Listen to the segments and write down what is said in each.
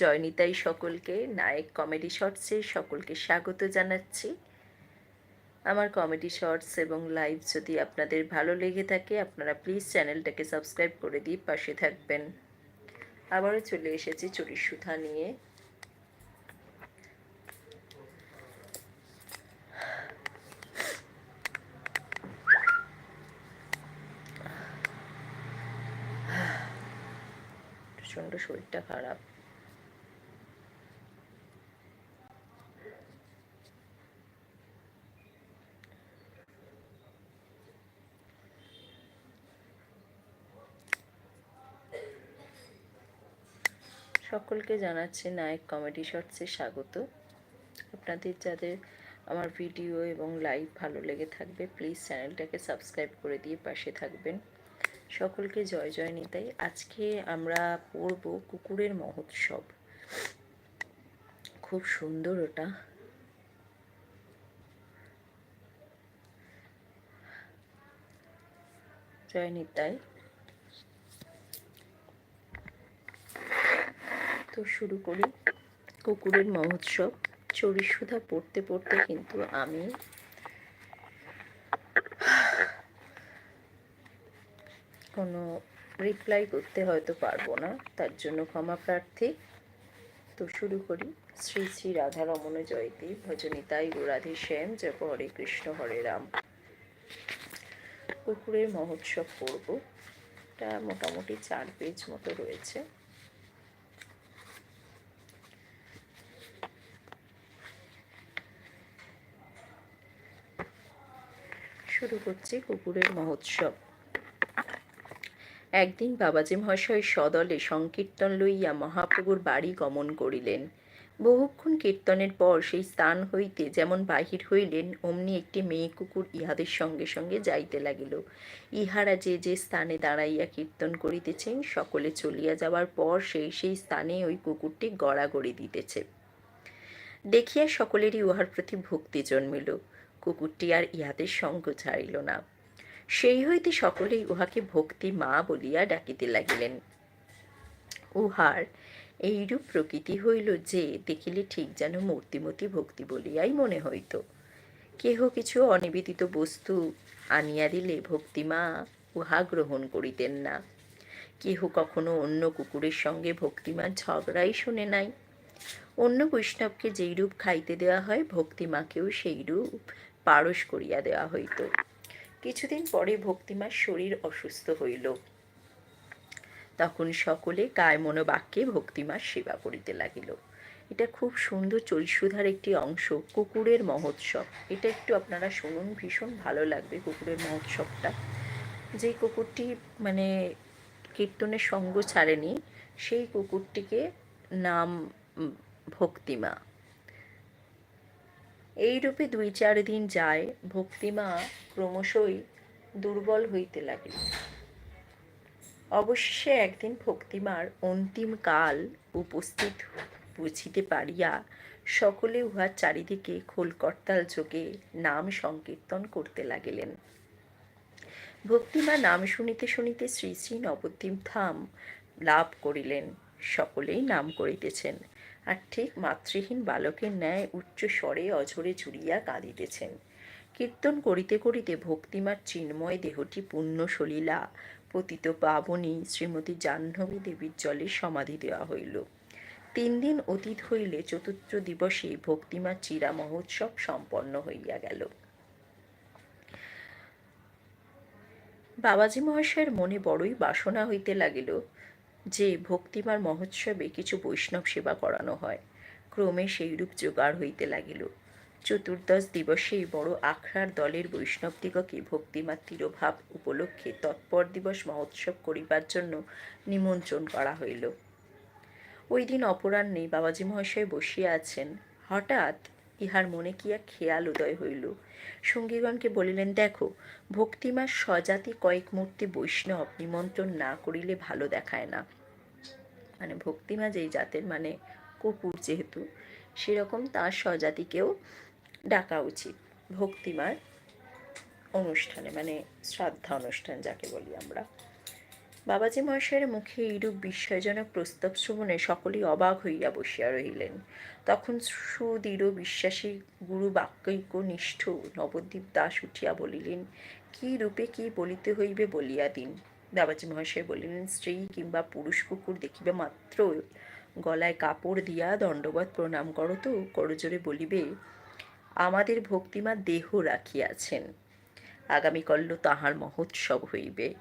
জয়নিতাই সকলকে, নায়ক কমেডি শর্টসে সকলকে স্বাগত জানাচ্ছি। আমার কমেডি শর্টস এবং লাইভ যদি আপনাদের ভালো লেগে থাকে, আপনারা প্লিজ চ্যানেলটাকে সাবস্ক্রাইব করে দিয়ে পাশে থাকবেন। আবারও চলে এসেছি চুরির সুধা নিয়ে। প্রচণ্ড শরীরটা খারাপ। সকলকে জানাচ্ছি নায়ক কমেডি শর্টসে স্বাগত। আপনাদের যাদের আমার ভিডিও এবং লাইভ ভালো লেগে থাকবে প্লিজ চ্যানেলটাকে সাবস্ক্রাইব করে দিয়ে পাশে থাকবেন। সকলকে জয় জয় নিতাই। আজকে আমরা পড়ব কুকুরের মহোৎসব। খুব সুন্দর ওটা। জয় নিতাই। তো শুরু করি। কুকুরের মহোৎসব, চড়িসুধা পড়তে পড়তে কিন্তু আমি কোনো রিপ্লাই করতে হয়তো পারব না, তার জন্য ক্ষমা প্রার্থী। তো শুরু করি। শ্রী শ্রী রাধা রমণ জয়তী ভজনিতাই গোরাধি শ্যাম জপ হরে কৃষ্ণ, হরে রাম। কুকুরের মহোৎসব পড়ব। এটা মোটামুটি চার পেজ মতো রয়েছে। শুরু করছি কুকুরের মহোৎসব। একদিন বাবাজি মহাশয় সদলে সংকীর্তন লইয়া মহাপ্রভুর বাড়ি গমন করিলেন। বহুক্ষণ কীর্তনের পর সেই স্থান হইতে যেমন বাহির হইলেন, অমনি একটি মেয়ে কুকুর ইহাদের সঙ্গে সঙ্গে যাইতে লাগিল। ইহারা যে যে স্থানে দাঁড়াইয়া কীর্তন করিতেছেন, সকলে চলিয়া যাওয়ার পর সেই সেই স্থানে ওই কুকুরটি গড়াগড়ি দিতেছে। দেখিয়া সকলেরই উহার প্রতি ভক্তি জন্মিল। কুকুরটি আর ইহাদের সঙ্গ ছাড়িল না। সেই হইতে সকলেই উহাকে ভক্তি মা বলিয়া ডাকিতে লাগিলেন। উহার এইরূপ প্রকৃতি হইল যে, দেখিলে ঠিক যেন মূর্তিমতি ভক্তি বলিয়াই মনে হইত। কেহ কিছু অনিবেদিত বস্তু আনিয়া দিলে ভক্তিমা উহা গ্রহণ করিতেন না। কেহ কখনো অন্য কুকুরের সঙ্গে ভক্তিমার ঝগড়াই শুনে নাই। অন্য বৈষ্ণবকে যেইরূপ খাইতে দেওয়া হয় ভক্তিমাকেও সেইরূপ পারস করিয়া দেওয়া হইত। কিছুদিন পরে ভক্তিমার শরীর অসুস্থ হইল। তখন সকলে কায় মনোবাক্যে ভক্তিমার সেবা করিতে লাগিল। এটা খুব সুন্দর চরিসুধার একটি অংশ, কুকুরের মহোৎসব। এটা একটু আপনারা শুনুন, ভীষণ ভালো লাগবে কুকুরের মহোৎসবটা। যে কুকুরটি মানে কীর্তনের সঙ্গ ছাড়েনি, সেই কুকুরটিকে নাম ভক্তিমা। এইরূপে দুই চার দিন যায়, ভক্তিমা ক্রমশই দুর্বল হইতে লাগিল। অবশেষে একদিন ভক্তিমার অন্তিম কাল উপস্থিত বুঝিতে পারিয়া সকলে উহার চারিদিকে খোলকর্তাল যোগে নাম সংকীর্তন করতে লাগিলেন। ভক্তিমা নাম শুনিতে শুনিতে শ্রী শ্রী নবদ্বীপ ধাম লাভ করিলেন। সকলেই নাম করিতেছেন। আর ঠিক মাতৃহীন বালকের ন্যায় উচ্চ স্বরে অঝরে চুরিয়া কাঁদিতেছেন। কীর্তন করিতে করিতে ভক্তিমার চিন্ময় দেহটি পুণ্য সলীলা। পতিত পাবনী শ্রীমতী জাহ্নবী দেবীর জলে সমাধি দেওয়া হইল। তিন দিন অতীত হইলে চতুর্থ দিবসে ভক্তিমার চিরা মহোৎসব সম্পন্ন হইয়া গেল। বাবাজি মহাশয়ের মনে বড়ই বাসনা হইতে লাগিল যে ভক্তিমার মহোৎসবে কিছু বৈষ্ণব সেবা করানো হয়, ক্রমে সেইরূপ জোগাড় হইতে লাগিল। চতুর্দশ দিবসেই বড় আখড়ার দলের বৈষ্ণবদিগকে ভক্তিমার তিরোভাব উপলক্ষে তৎপর দিবস মহোৎসব করিবার জন্য নিমন্ত্রণ করা হইল। ওই দিন অপরাহ্নে বাবাজি মহাশয় বসিয়া আছেন। হঠাৎ ইহার মনে কি এক খেয়াল উদয় হইল। সঙ্গীগণকে বলিলেন, দেখো, ভক্তিমার স্বজাতি কয়েক মূর্তি বৈষ্ণব নিমন্ত্রণ না করিলে ভালো দেখায় না। মানে ভক্তিমা যেই জাতের মানে কুকুর যেহেতু, সেরকম তার স্বজাতিকেও ডাকা উচিত ভক্তিমার অনুষ্ঠানে মানে শ্রাদ্ধা অনুষ্ঠান যাকে বলি আমরা। বাবাজি মহাশয়ের মুখে এইরূপ বিস্ময়জনক প্রস্তাব শ্রবণে সকলেই অবাক হইয়া বসিয়া রহিলেন। তখন সুদৃঢ় বিশ্বাসী গুরু বাক্যৈক্য নিষ্ঠ নবদ্বীপ দাস উঠিয়া বলিলেন, কি রূপে কি বলিতে হইবে বলিয়া দিন। বাবাজি মহাশয় বলিলেন, স্ত্রী কিংবা পুরুষ কুকুর দেখিবে মাত্র। গলায় কাপড় দিয়া দণ্ডবত প্রণাম করো তো। করজোরে বলিবে, আমাদের ভক্তিমা দেহ রাখিয়াছেন। আগামীকল্য তাহার মহোৎসব হইবে।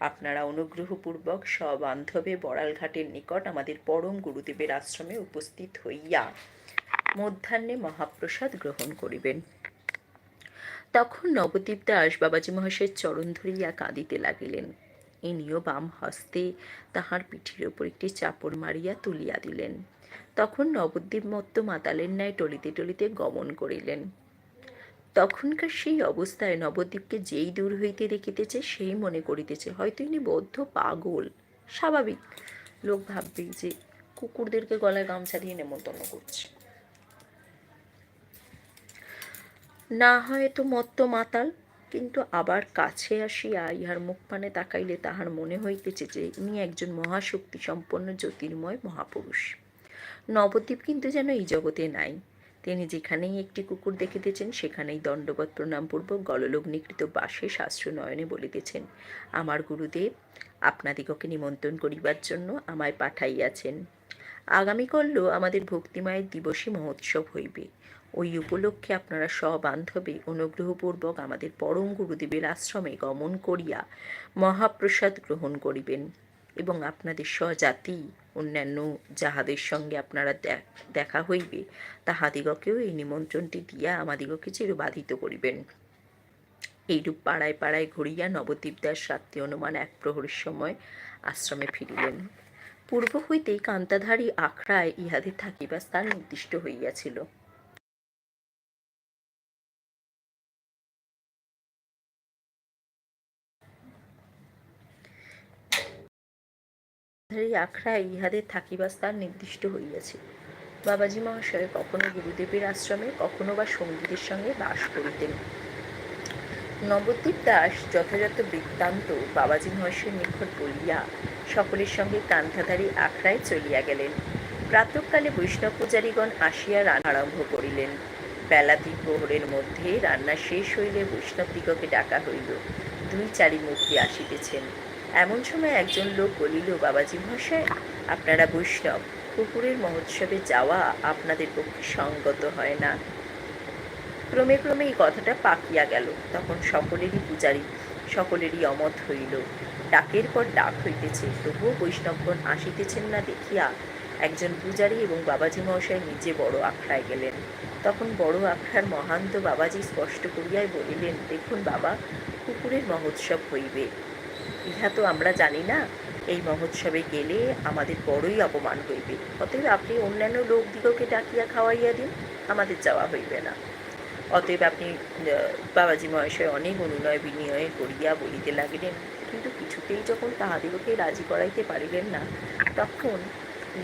আপনারা অনুগ্রহপূর্বক সব সবান্ধবে বড়ালঘাটের নিকট আমাদের পরম গুরুদেবের আশ্রমে উপস্থিত হইয়া মধ্যাহ্নে মহাপ্রসাদ গ্রহণ করিবেন। তখন নবদ্বীপ দাস বাবাজি মহাশয়ের চরণ ধরিয়া কাঁদিতে লাগিলেন। ইনিও বাম হস্তে তাহার পিঠির ওপর একটি চাপড় মারিয়া তুলিয়া দিলেন। তখন নবদ্বীপ মত্ত মাতালের ন্যায় টলিতে টলিতে গমন করিলেন। তখনকার সেই অবস্থায় নবদ্বীপকে যেই দূর হইতে দেখিতেছে, সেই মনে করিতেছে, হয়তো ইনি বদ্ধ পাগল। স্বাভাবিক। লোক ভাববে যে কুকুরদেরকে গলায় গামছা দিয়ে নেমন্তন্ন করছে। না হয় তো মত্ত মাতাল কিন্তু আবার কাছে আসিয়া ইহার মুখপানে তাকাইলে তাহার মনে হইতেছে যে ইনি একজন মহাশক্তি সম্পন্ন জ্যোতির্ময় মহাপুরুষ। নবদ্বীপ কিন্তু যেন এই জগতে নাই। তিনি যেখানেই একটি কুকুর দেখিতেছেন, সেখানেই দণ্ডবত প্রণামপূর্বক গললগ্নিকৃত বাসে শাস্ত্র নয়নে বলিতেছেন, আমার গুরুদেব, আপনাদিগকে নিমন্ত্রণ করিবার জন্য আমায় পাঠাইয়াছেন। আগামীকল্য আমাদের ভক্তিমায়ের দিবসী মহোৎসব হইবে। ওই উপলক্ষে আপনারা সবান্ধবে অনুগ্রহপূর্বক আমাদের পরম গুরুদেবের আশ্রমে গমন করিয়া মহাপ্রসাদ গ্রহণ করিবেন এবং আপনাদের স্বজাতি, অন্যান্য যাহাদের সঙ্গে আপনারা দেখা হইবে, তাহাদিগকেও এই নিমন্ত্রণটি দিয়া আমাদিগকে চিরবাধিত করিবেন। এইরূপ পাড়ায় পাড়ায় ঘুরিয়া নবদ্বীপ দাস রাত্রি অনুমান এক প্রহরের সময় আশ্রমে ফিরিলেন। পূর্ব হইতেই কান্তাধারী আখড়ায় ইহাদের থাকিবার স্থান নির্দিষ্ট হইয়াছিল। ধারী আখড়ায় ইহাদের থাকিবার স্থান নির্দিষ্ট হইয়াছে। বাবাজি মহাশয় কখনো গুরুদেবের আশ্রমে, কখনো বা সঙ্গীদের সঙ্গে বাস করিতেন। নবদ্বীপ দাস যথাযথ বৃত্তান্ত বাবাজি মহাশয়ের নিকট বলিয়া সকলের সঙ্গে কান্থাধারী আখড়ায় চলিয়া গেলেন। প্রাতকালে বৈষ্ণব পূজারীগণ আসিয়া রান্না আরম্ভ করিলেন। বেলা প্রহরের মধ্যে রান্না শেষ হইলে বৈষ্ণবদিগকে ডাকা হইল। দুই চারি মূর্তি আসিতেছেন। এমন সময় একজন লোক বলিল, বাবাজি মহাশয়, আপনারা বৈষ্ণব কুকুরের মহোৎসবে যাওয়া আপনাদের পক্ষে সঙ্গত হয় না ক্রমে ক্রমে এই কথাটা পাকিয়া গেল। তখন সকলেরই পূজারী, সকলেরই অমত হইল। ডাকের পর ডাক হইতেছে, তবুও বৈষ্ণবগণ আসিতেছেন না দেখিয়া একজন পূজারী এবং বাবাজি মহাশয় নিজে বড় আখড়ায় গেলেন। তখন বড় আখড়ার মহান্ত বাবাজি স্পষ্ট করিয়াই বলিলেন, দেখুন বাবা কুকুরের মহোৎসব হইবে। ইহা তো আমরা জানি না। এই মহোৎসবে গেলে আমাদের বড়ই অপমান হইবে। অতএব আপনি অন্যান্য লোকদিগকে ডাকিয়া খাওয়াইয়া দিন, আমাদের যাওয়া হইবে না। অতএব আপনি বাবাজি মহাশয় অনেক অনুনয় বিনিময় করিয়া বলিতে লাগিলেন, কিন্তু কিছুতেই যখন তাহাদিগকে রাজি করাইতে পারিলেন না, তখন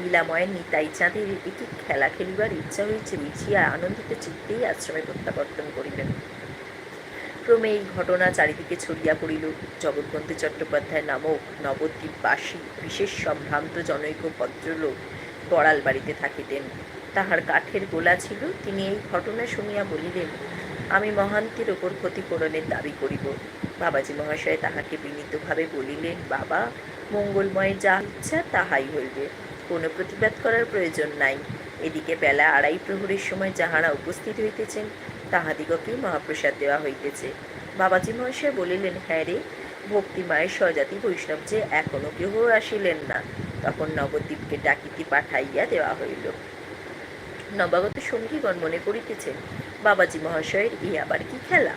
লীলাময়ের নিতাই চাঁদের একটি খেলা খেলিবার ইচ্ছা হয়েছে বুঝিয়া আনন্দিত চিত্তেই আশ্রমে প্রত্যাবর্তন করিলেন। ক্রমে এই ঘটনা চারিদিকে ছড়িয়া পড়িল। জগৎবন্ধু চট্টোপাধ্যায় নামক নবদ্বীপবাসী, বিশেষ সম্ভ্রান্ত জনৈক ভদ্রলোক বড়াল বাড়িতে থাকিতেন। তাহার কাঠের গোলা ছিল, তিনি এই ঘটনা শুনিয়া বলিলেন, আমি মহান্তির ওপর ক্ষতিপূরণের দাবি করিব। বাবাজি মহাশয় তাহাকে বিনীতভাবে বলিলেন, বাবা, মঙ্গলময় যা ইচ্ছা তাহাই হইবে। কোনো প্রতিবাদ করার প্রয়োজন নাই। এদিকে বেলা আড়াই প্রহরের সময় যাহারা উপস্থিত হইতেছেন তাহাদিগকেই মহাপ্রসাদ দেওয়া হইতেছে। বাবাজি মহাশয় বলিলেন হ্যাঁ রে, ভক্তি মায়ের স্বজাতি বৈষ্ণব যে এখনও কেহ আসিলেন না। তখন নবদ্বীপকে ডাকিতে পাঠাইয়া দেওয়া হইল। নবাগত সঙ্গীগণ মনে করিতেছেন, বাবাজি মহাশয়ের এই আবার কি খেলা?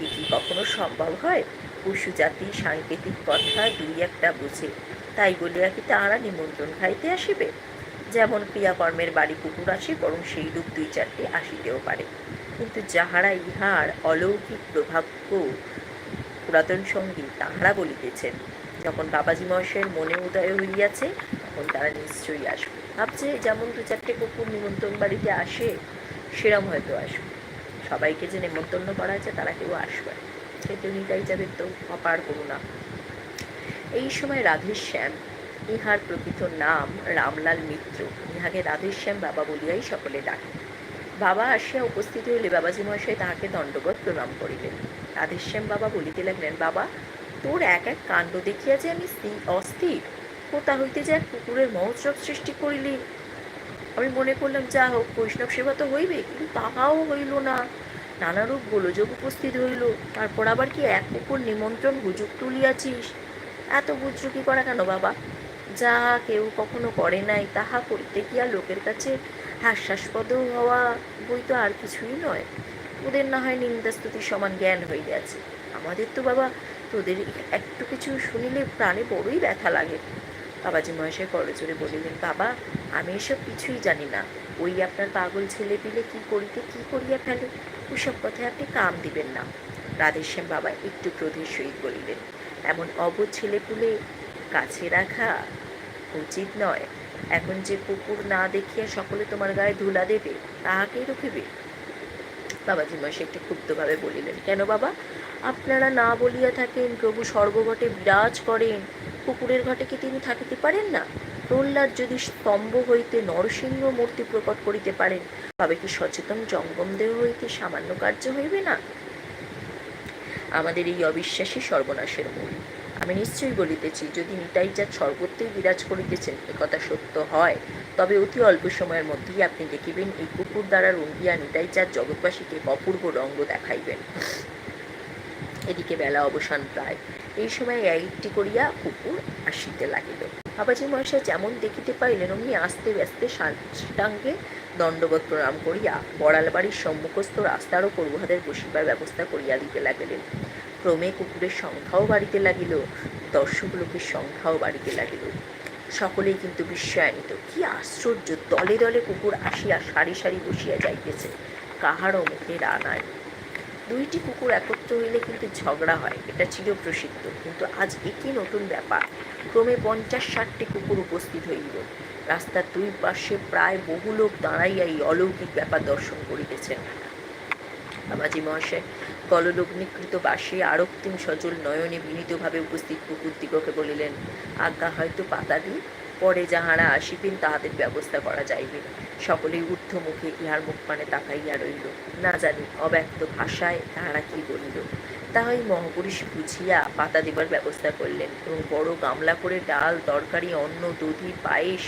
এ কি কখনো সম্ভব হয়? পশু জাতি সাংকেতিক কথা দুই একটা বুঝে। তাই বলিয়া কি তাহারা নিমন্ত্রণ খাইতে আসিবে? যেমন ক্রিয়াকর্মের বাড়ি কুকুর আসে, বরং সেই রূপ দুই চারটে আসিতেও পারে। কিন্তু যাহারা ইহার অলৌকিক প্রভাব্য পুরাতন সঙ্গী, তাহারা বলিতেছেন, যখন বাবাজি মহাশয়ের মনে উদয় হইয়াছে, তখন তারা নিশ্চয়ই আসবে। ভাবছে যেমন দু চারটে কুকুর নিমন্ত্রণ বাড়িতে আসে, সেরম হয়তো আসবে। সবাইকে যে নিমন্ত্রণ করা আছে তারা কেউ আসবে সেটা নিতাই যাবে তো, অপার করুণা এই সময় রাধেশ্যাম, ইহার প্রকৃত নাম রামলাল মিত্র। ইহাকে রাধেশ্যাম বাবা বলিয়াই সকলে ডাকে। বাবা আসিয়া উপস্থিত হইলে বাবাজি মহাশয় তাহাকে দণ্ডবত প্রণাম করিলেন। রাধেশ্যাম বাবা বলিতে লাগলেন, বাবা, তোর এক এক কাণ্ড দেখিয়া যে আমি স্থি- অস্থির, কোথা হইতে যে এক কুকুরের মহোৎসব সৃষ্টি করিলি? আমি মনে করলাম, যা হোক, বৈষ্ণব সেবা তো হইবে, কিন্তু তাহাও হইল না। নানারূপ গোলযোগ উপস্থিত হইল, তারপর আবার কি এক কুকুর নিমন্ত্রণ গুজুক তুলিয়াছিস? এত বুজরুকি করা কেন বাবা? যাহা কেউ কখনো করে নাই, তাহা করিতে গিয়া লোকের কাছে হাস্যাস্পদ হওয়া বই তো আর কিছুই নয়। ওদের না হয় নিন্দাস্তুতির সমান জ্ঞান হয়ে গেছে আমাদের তো বাবা, তোদের একটু কিছু শুনিলে প্রাণে বড়ই ব্যথা লাগে। বাবাজি মহাশয় করজোরে বলিলেন, বাবা, আমি এসব কিছুই জানি না। ওই আপনার পাগল ছেলে পিলে কি করিতে, কি করিয়া ফেলে? ওসব কথায় আপনি কাম দিবেন না। রাধেশ্যাম বাবা একটু ক্রোধের সহিত বলিলেন, এমন অবধ ছেলে পুলে কাছে রাখা উচিত নয়। এখন যে কুকুর না দেখিয়া সকলে তোমার গায়ে ধুলা দেবে, তাহাকেই রুখিবে বাবাজি মশাই একটু ক্ষুব্ধভাবে বলিলেন, কেন বাবা? আপনারা না বলিয়া থাকেন, প্রভু সর্বঘটে বিরাজ করেন, কুকুরের ঘটে কি তিনি থাকিতে পারেন না? প্রহ্লাদ যদি স্তম্ভ হইতে নরসিংহ মূর্তি প্রকট করিতে পারেন, তবে কি সচেতন জঙ্গম দেহ হইতে সামান্য কার্য হইবে না? আমাদের এই অবিশ্বাসী সর্বনাশের মূল। আমি নিশ্চয়ই বলিতেছি, যদি নিতাইজাত সর্বত্রই বিরাজ করিতেছেন একথা সত্য হয়। তবে অতি অল্প সময়ের মধ্যেই আপনি দেখিবেন এই কুকুর দ্বারা রঙ্গিয়া নিতাইজাত জগৎবাসীকে অপূর্ব রঙ্গ দেখাইবেন। এদিকে বেলা অবসান প্রায়। এই সময় একটি করিয়া কুকুর আসিতে লাগিল। বাবাজি মহাশয় যেমন দেখিতে পাইলেন, অমনি আস্তে ব্যস্তে সাষ্টাঙ্গে দণ্ডবত প্রণাম করিয়া বড়াল বাড়ির সম্মুখস্থ রাস্তার ওপর উহাদের বসিবার ব্যবস্থা করিয়া দিতে লাগিলেন। ক্রমে কুকুরের সংখ্যাও বাড়িতে লাগিল দর্শক লোকের সংখ্যাও বাড়িতে লাগিল। সকলেই কিন্তু বিস্ময়ান্বিত কি আশ্চর্য, দলে দলে কুকুর আসিয়া সারি সারি বসিয়া যাইতেছে, কাহারও মুখে রা নাই। দুইটি কুকুর একত্র হইলে কিন্তু ঝগড়া হয়, এটা চিরপ্রসিদ্ধ কিন্তু আজ একই নতুন ব্যাপার? ক্রমে পঞ্চাশ ষাটটি কুকুর উপস্থিত হইল। রাস্তার দুই পাশে প্রায় বহু লোক দাঁড়াইয়া এই অলৌকিক ব্যাপার দর্শন করিতেছেন। বাবাজি মহাশয় কললগ্নিকৃত বাসে আরক্তিম সজল নয়নে বিনীতভাবে উপস্থিত কুকুরদিগকে বলিলেন, আজ্ঞা হয়তো পাতা দিই? পরে যাহারা আসিবেন তাহাদের ব্যবস্থা করা যাইবে। সকলেই ঊর্ধ্ব মুখে ইহার মুখ পানে তাকাইয়া রইল। না জানি অব্যক্ত ভাষায় তাহারা কি বলিল? তাহাই মহাপুরুষ বুঝিয়া পাতা দেবার ব্যবস্থা করলেন এবং বড় গামলা করে ডাল, তরকারি, অন্ন, দধি, পায়েস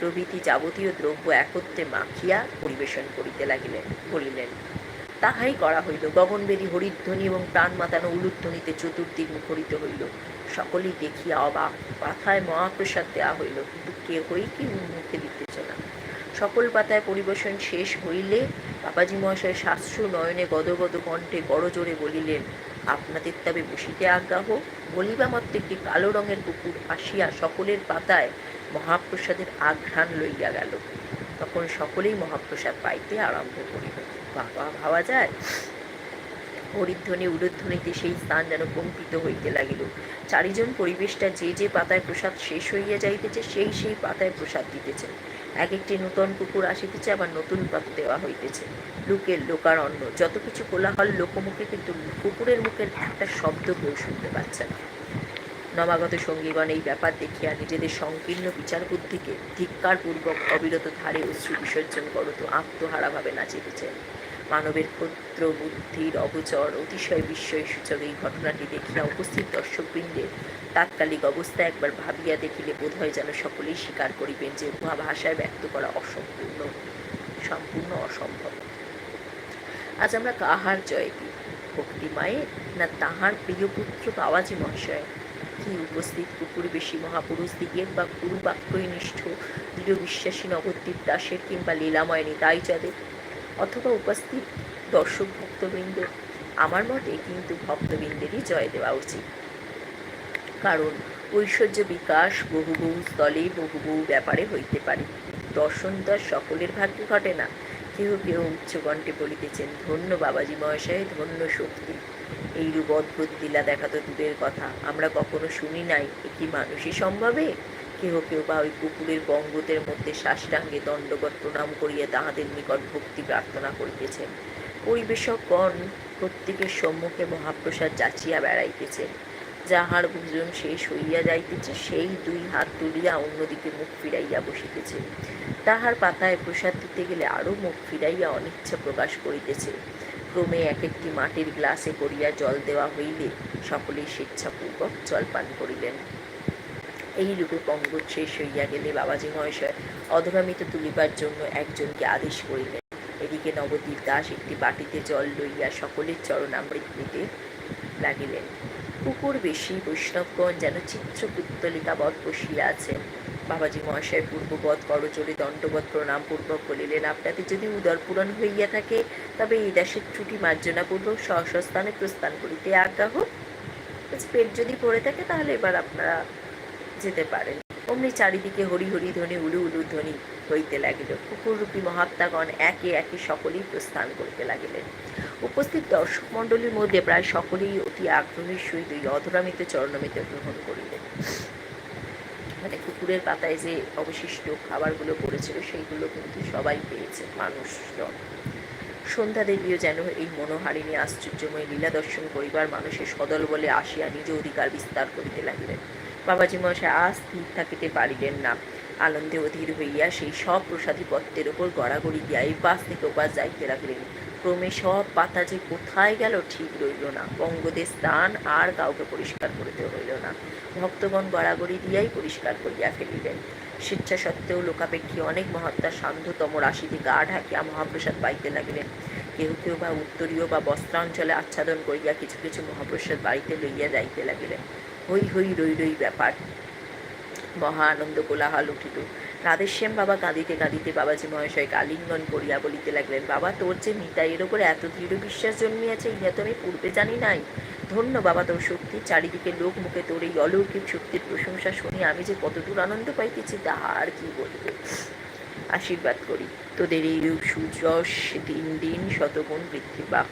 প্রভৃতি যাবতীয় দ্রব্য একত্রে মাখিয়া পরিবেশন করিতে লাগিলেন। বলিলেন তাহাই করা হইল। গগনবেদী হরিধ্বনি এবং প্রাণ মাতানো উলুধ্বনিতে চতুর্দিক মুখরিত হইল। সকলেই দেখিয়া অবাক পাথায় মহাপ্রসাদ দেওয়া হইল, কিন্তু কেহই কি মুখে দিতেছে না। সকল পাতায় পরিবেশন শেষ হইলে বাবাজি মহাশয় শাস্ত্র নয়নে গদগদ কণ্ঠে বড় জোরে বলিলেন, আপনাদের তবে বসিতে আজ্ঞা হোক, বলিবা মাত্র একটি কালো রঙের কুকুর আসিয়া সকলের পাতায় মহাপ্রসাদের আঘ্রাণ লইয়া গেল। তখন সকলেই মহাপ্রসাদ পাইতে আরম্ভ করিল। বাবা ভাবা যায়? হরিধ্বনি, উলুধ্বনিতে সেই স্থান যেন কম্পিত হইতে লাগিল। চারিজন পরিবেশটা যে যে পাতায় প্রসাদ শেষ হইয়া যাইতেছে, সেই সেই পাতায় প্রসাদ দিতেছে। এক একটি নূতন কুকুর আসিতেছে, আবার নতুন পাত দেওয়া হইতেছে। লোকের লোকারণ্য, যত কিছু কোলাহল লোকমুখে, কিন্তু কুকুরের মুখের একটা শব্দ কেউ শুনতে পাচ্ছে না। নবাগত সঙ্গীগণ এই ব্যাপার দেখিয়া নিজেদের সংকীর্ণ বিচার বুদ্ধিকে ধিক্কারপূর্বক অবিরত ধারে অশ্রু বিসর্জন করত, আত্মহারাভাবে নাচিতেছে। মানবের ক্ষুদ্র বুদ্ধির অগোচর অতিশয় বিস্ময় সূচক এই ঘটনাটি দেখিয়া উপস্থিত দর্শকবৃন্দের তাৎকালিক অবস্থা একবার ভাবিয়া দেখিলে বোধ হয় যেন সকলেই স্বীকার করিবেন যে উহা ভাষায় ব্যক্ত করা অসম্পূর্ণ, সম্পূর্ণ অসম্ভব। আজ আমরা কাহার জয় দিই? ভক্তি মায়ের না তাহার প্রিয় পুত্র বাবাজি মহাশয়? কি উপস্থিত কুকুর বেশি মহাপুরুষ দিগের বা গুরু বাক্যনিষ্ঠ দৃঢ় বিশ্বাসী নবদ্বীপ দাসের কিংবা লীলাময় নিতাই চাঁদের অথবা উপস্থিত দর্শক ভক্তবৃন্দ, আমার মতে কিন্তু ভক্তবৃন্দেরই জয় দেওয়া উচিত। কারণ ঐশ্বর্য বিকাশ বহু বহু স্থলে বহু বহু ব্যাপারে হইতে পারে। দর্শন তো আর সকলের ভাগ্যে ঘটে না। কেহ কেহ উচ্চকণ্ঠে বলিতেছেন, ধন্য বাবাজি মহাশয়, ধন্য শক্তি। এইরূপ অদ্ভুত লীলা দেখা তো দূরের কথা। আমরা কখনো শুনি নাই, এ কি মানুষই সম্ভবে? কেহ কেউ বা ওই কুকুরের বঙ্গতের মধ্যে সাষ্টাঙ্গে দণ্ডবত প্রণাম করিয়া তাহাদের নিকট ভক্তি প্রার্থনা করিতেছেন। পরিবেশকগণ প্রত্যেকের সম্মুখে মহাপ্রসাদ যাচিয়া বেড়াইতেছেন। যাহার ভোজন শেষ হইয়া যাইতেছে, সেই দুই হাত তুলিয়া অন্যদিকে মুখ ফিরাইয়া বসিতেছে। তাহার পাতায় প্রসাদ দিতে গেলে আরও মুখ ফিরাইয়া অনিচ্ছা প্রকাশ করিতেছে। ক্রমে এক একটি মাটির গ্লাসে করিয়া জল দেওয়া হইলে সকলেই স্বেচ্ছাপূর্বক জল পান করিলেন। এই রূপে পঙ্গত শেষ হইয়া গেলে বাবাজি মহাশয় অধরামিত তুলিবার জন্য একজনকে আদেশ করিলেন। এদিকে নবদ্বীপ দাস একটি বাটিতে জল লইয়া সকলের চরণামৃত নিতে লাগিলেন। কুকুর বেশি, বৈষ্ণবগণ যেন চিত্রপুত্তলিকাবৎ বসিয়া আছেন। বাবাজি মহাশয় পূর্ববৎ করচরে দণ্ডবৎ প্রণাম পূর্বক বলিলেন, আপনাদের যদি উদর পূরণ হইয়া থাকে, তবে এই দাসের ত্রুটি মার্জনা পূর্বক স্বস্থানে প্রস্থান করিতে আজ্ঞা হোক। পেট যদি পড়ে থাকে, তাহলে এবার আপনারা যেতে পারেন। অমনি চারিদিকে হরি হরি ধ্বনি, উলু উলু ধ্বনি হইতে লাগিল। কুকুররূপী মহাত্মাগণ একে একে সকলেই প্রস্থান করিতে লাগিলেন। উপস্থিত দর্শক মণ্ডলীর মধ্যে প্রায় সকলেই অতি আগ্রহের সহিত ওই অধরামিত চরণমিত গ্রহণ করিলেন। মানে কুকুরের পাতায় যে অবশিষ্ট খাবারগুলো পড়েছিল, সেইগুলো কিন্তু সবাই পেয়েছে, মানুষজন। সন্ধ্যা দেবীও যেন এই মনোহারিণী আশ্চর্যময় লীলা দর্শন করিবার মানুষের সদল বলে আসিয়া নিজ অধিকার বিস্তার করিতে লাগিলেন। বাবাজি মশাই আজ স্থির থাকিতে পারিলেন না। আনন্দে অধীর হইয়া সেই সব প্রসাদী পত্রের ওপর গড়াগড়ি দিয়া এই পাশ থেকে ওপাশ যাইতে লাগলেন। ক্রমে সব পাতা যে কোথায় গেল ঠিক রইল না। বঙ্গদের স্থান আর কাউকে পরিষ্কার করিতে হইল না। ভক্তগণ গড়াগড়ি দিয়াই পরিষ্কার করিয়া ফেলিলেন। স্বেচ্ছা সত্ত্বেও লোকাপেক্ষী অনেক মহাত্মা সান্ধ্যতম রাশিতে গা ঢাকিয়া মহাপ্রসাদ পাইতে লাগিলেন। কেউ কেউ বা উত্তরীয় বা বস্ত্রাঞ্চলে আচ্ছাদন করিয়া কিছু কিছু মহাপ্রসাদ বাড়িতে লইয়া যাইতে লাগিলেন। হই হই রই রই ব্যাপার। মহা আনন্দ কোলাহল উঠিল রাধেশ্যাম বাবা কাঁদিতে কাঁদিতে বাবাজি মহাশয়কে আলিঙ্গন করিয়া বলিতে লাগলেন, বাবা, তোর যে নিতাইয়ের ওপরে এত দৃঢ় বিশ্বাস জন্মিয়াছে, ইহা তো আমি পূর্বে জানি নাই। ধন্য বাবা, তোর শক্তি। চারিদিকে লোক মুখে তোর এই অলৌকিক শক্তির প্রশংসা শুনি আমি যে কতদূর আনন্দ পাইতেছি, তাহা আর কি বলবে? আশীর্বাদ করি। তোদের এই সুযশ দিন দিন শতগুণ বৃদ্ধি পাক।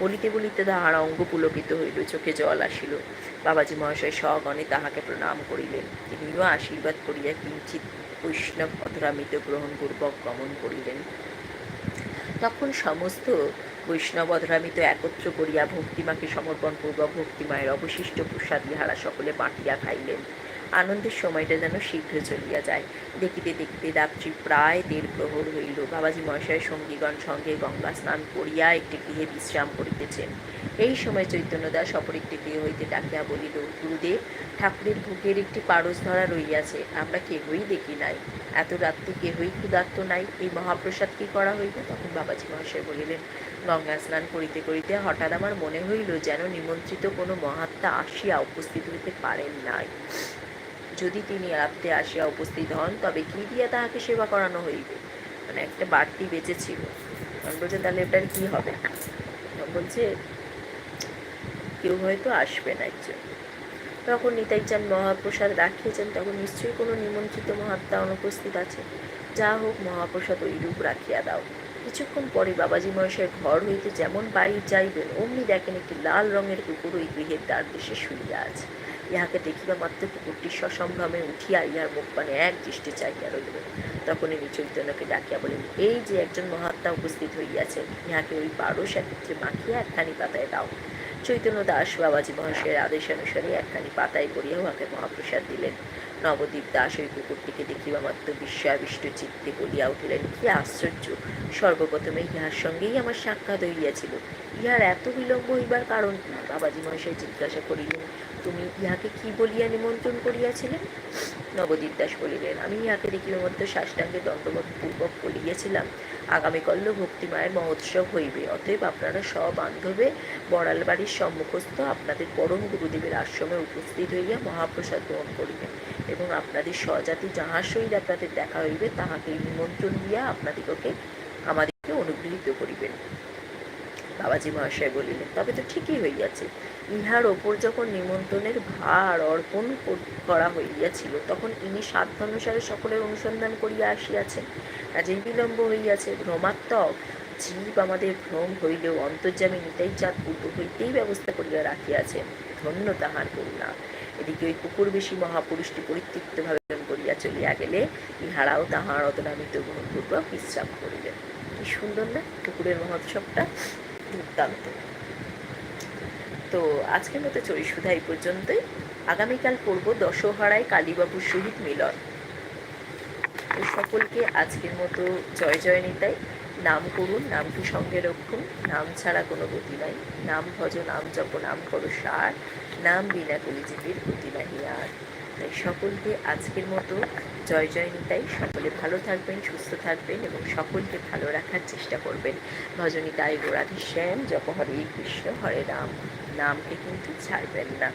বলিতে বলিতে তাহার অঙ্গ পুলকিত হইল, চোখে জল আসিল। বাবাজি মহাশয় সগণে তাহাকে প্রণাম করিলেন। তিনিও আশীর্বাদ করিয়া কিঞ্চিত বৈষ্ণব অধরামিত গ্রহণপূর্বক গমন করিলেন। তখন সমস্ত বৈষ্ণব অধরামিত একত্র করিয়া ভক্তিমাকে সমর্পণ পূর্বক ভক্তিমায়ের অবশিষ্ট প্রসাদ ইহারা সকলে বাঁটিয়া খাইলেন। আনন্দের সময়টা যেন শীঘ্র চলিয়া যায়। দেখিতে দেখিতে রাত্রি প্রায় দেড় প্রহর হইল। বাবাজি মহাশয় সঙ্গীগণ সঙ্গে গঙ্গা স্নান করিয়া একটি গৃহে বিশ্রাম করিতেছেন এই সময় চৈতন্যদাস অপর একটি গৃহ হইতে ডাকিয়া বলিল, গুরুদেব, ঠাকুরের ভোগের একটি পারস ধরা রইয়াছে আমরা কেহই দেখি নাই। এত রাত্রে কেহই ক্ষুধার্ত নাই। এই মহাপ্রসাদ কি করা হইবে? তখন বাবাজি মহাশয় বলিলেন, গঙ্গা স্নান করিতে করিতে হঠাৎ আমার মনে হইল যেন নিমন্ত্রিত কোনো মহাত্মা আসিয়া উপস্থিত হইতে পারেন নাই। যদি তিনি রাত্রে আসিয়া উপস্থিত হন, তবে কি দিয়া তাহাকে সেবা করানো হইবে? মানে একটা বাড়তি বেঁচেছিল তখন বলছে, তাহলে এটার কি হবে? বলছে, কেউ হয়তো আসবে না একজন। তখন নিতাই চান মহাপ্রসাদ রাখিয়েছেন, তখন নিশ্চয়ই কোনো নিমন্ত্রিত মহাত্মা অনুপস্থিত আছে। যা হোক, মহাপ্রসাদ ওই রূপ রাখিয়া দাও। কিছুক্ষণ পরে বাবাজি মহাশয়ের ঘর হইতে যেমন বাড়ি যাইবেন, অমনি দেখেন একটি লাল রঙের কুকুর ওই গৃহের দ্বার দেশে শুইয়া আছে। ইহাকে দেখিবা মাত্র কুকুরটি সসম্ভ্রমে উঠিয়া ইহার মুখ পানে এক দৃষ্টি চাইয়া রইল তখন ইনি চৈতন্যকে ডাকিয়া বলেন এই যে একজন মহাত্মা উপস্থিত হইয়াছেন ইহাকে ওই পারস একত্রে মাখিয়া একখানি পাতায় দাও। চৈতন্য দাস বাবাজি মহাশয়ের আদেশ অনুসারে একখানি পাতায় করিয়া উহাকে মহাপ্রসাদ দিলেন। নবদ্বীপ দাস ওই কুকুরটিকে দেখিবা মাত্র বিস্ময়াবিষ্ট চিত্তে বলিয়া উঠিলেন, কি আশ্চর্য! সর্বপ্রথমে ইহার সঙ্গেই আমার সাক্ষাৎ হইয়াছিল। ইহার এত বিলম্ব হইবার কারণ কি? বাবাজি মহাশয় জিজ্ঞাসা করিলেন, তুমি ইহাকে কি বলিয়া নিমন্ত্রণ করিয়াছিলেন নবদ্বীপ দাস বলিলেন, আমি ইহাকে দেখিবার মধ্যে সাষ্টাঙ্গে দণ্ডবোধ পূর্বক বলিয়াছিলাম। আগামীকল্য ভক্তিমায়ের মহোৎসব হইবে। অতএব আপনারা সবান্ধবে বড়াল বাড়ির সম্মুখস্থ আপনাদের পরম গুরুদেবের আশ্রমে উপস্থিত হইয়া মহাপ্রসাদ গ্রহণ করিবেন। এবং আপনাদের স্বজাতি যাহার সহিত আপনাদের দেখা হইবে তাহাকে নিমন্ত্রণ দিয়া আপনাদিগকে আমাদেরকে অনুগৃহীত করিবেন। বাবাজি মহাশয় বলিলেন, তবে তো ঠিকই হইয়াছে। ইহার ওপর যখন নিমন্ত্রণের ভার অর্পণ করা হইয়াছিল, তখন ইনি সাধ্যানুসারে সকলের অনুসন্ধান করিয়া আসিয়াছেন। কাজেই বিলম্ব হইয়াছে। ভ্রমাত্মক জীব আমাদের ভ্রম হইলেও অন্তর্যামী নিতাই চাঁদ পূর্ব হইতেই ব্যবস্থা করিয়া রাখিয়াছেন ধন্য তাহার করুণা। এদিকে ওই কুকুর বেশি মহাপুরুষটি পরিতৃপ্তভাবে করিয়া চলিয়া গেলে ইহারাও তাহার অতনামিত গ্রহণপূর্বক বিশ্রাম করিলেন কি সুন্দর না কুকুরের মহোৎসবটা? দুর্দান্ত। তো আজকের মতো চরিসুধা এই পর্যন্তই। আগামীকাল পড়ব দশহরায় কালীবাবুর সহিত মিলন। সকলকে আজকের মতো জয় জয় নিতাই নাম করুন, নামটি সঙ্গে রাখুন। নাম ছাড়া কোনো গতি নাই। নাম ভজ, নাম জপ, নাম করো সার। নাম বিনা কলিজীবীর গতি নাহি আর। তাই সকলকে আজকের মতো জয় জয় নিতাই সকলে ভালো থাকবেন, সুস্থ থাকবেন এবং সকলকে ভালো রাখার চেষ্টা করবেন। ভজনিতায় গোরাধি শ্যাম, জপ হরে কৃষ্ণ, হরে রাম। নামকে কিন্তু ছাড়বেন না।